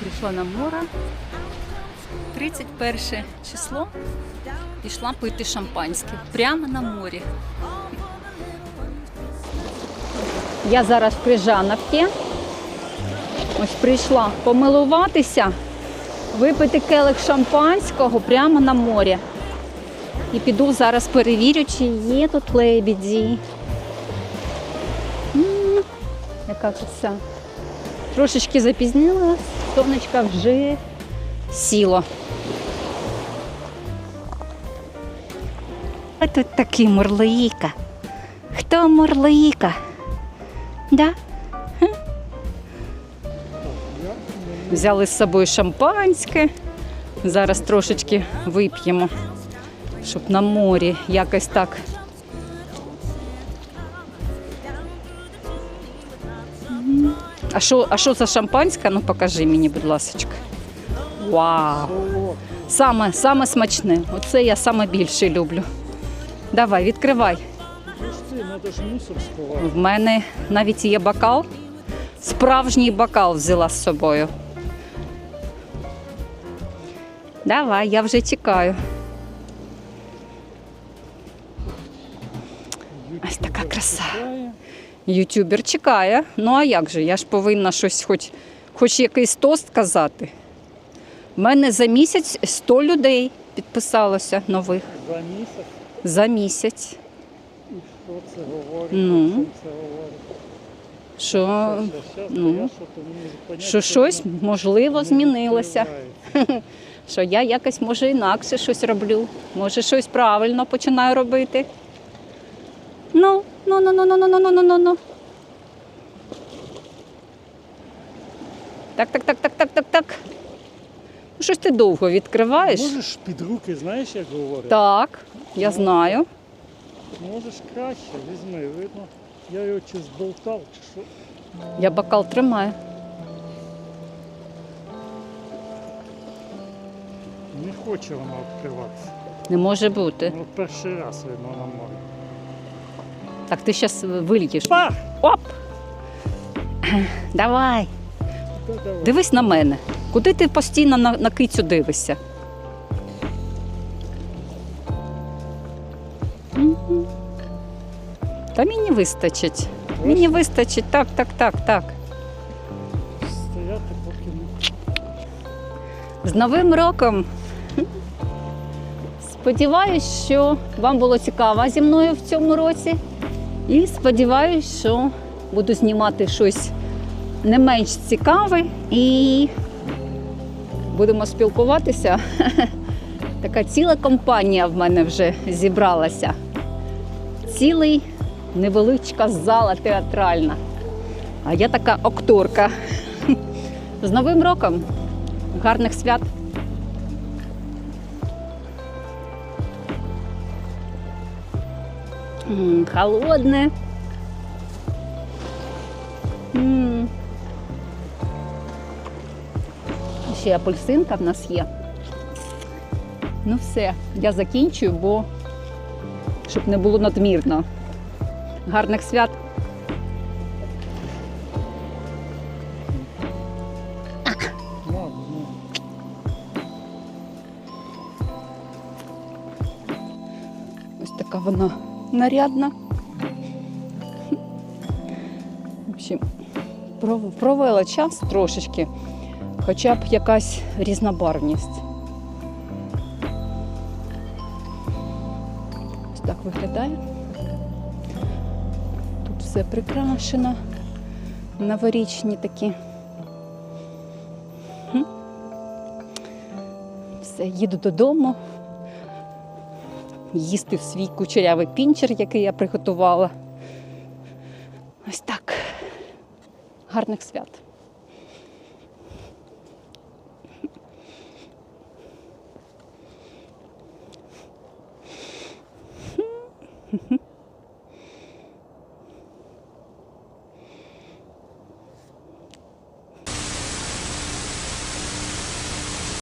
Прийшла на море. 31 число. Пішла пити шампанське прямо на морі. Я зараз в Крижановці. Ось прийшла помилуватися, випити келих шампанського прямо на морі. І піду зараз перевірю, чи є тут лебіді. Яка краса. Трошечки запізнилась, сонечко вже сіло. А тут такий мурлоїка. Хто мурлоїка? Да? Взяли з собою шампанське. Зараз трошечки вип'ємо, щоб на морі якось так. А що, а що за шампанське? Ну покажи мені, будь ласка. Вау! Саме, саме смачне. Оце я саме більше люблю. Давай, відкривай. В мене навіть є бокал. Справжній бокал взяла з собою. Давай, я вже чекаю. Ось така краса. Ютубер чекає. Ну а як же? Я ж повинна щось, хоч, хоч якийсь тост казати. У мене за місяць 100 людей підписалося нових. За місяць. За місяць. І що це говорить? Ну. О це говорить? Що, ну, що щось можливо змінилося. Що я якось може інакше щось роблю, може щось правильно починаю робити. Ну, ну, ну, ну, ну, ну, ну, ну, ну, ну. Так, так, так, так, так, так, так. Ну, Щось ти довго відкриваєш. Можеш під руки, знаєш, як говорять? Так, я знаю. Можеш краще, візьми, видно. Я його чи зболтав, чи що. Я бокал тримаю. Не хоче воно відкриватися. Не може бути. Ну, перший раз видно на морі. Так, ти зараз вильєш. Пах! Оп! Давай. Дивись на мене. Куди ти постійно на, на кицю дивишся? Та мені вистачить. Мені вистачить. Так, так, так, так. Стояти поки не. З Новим роком. Сподіваюсь, що вам було цікаво зі мною в цьому році. І сподіваюсь, що буду знімати щось не менш цікаве і будемо спілкуватися. Така ціла компанія в мене вже зібралася. Цілий невеличка зала театральна. А я така акторка. З Новим роком! Гарних свят! М, Холодне. М. Ще апельсинка в нас є. Ну все, я закінчую, бо щоб не було надмірно. Гарних свят! Ось така вона нарядна. В общем, провела час трошечки, хоча б якась різнобарвність. Ось так виглядає. Тут все прикрашено. Новорічні такі. Все, їду додому їсти в свій кучерявий пінчер, який я приготувала. Ось так. Гарних свят.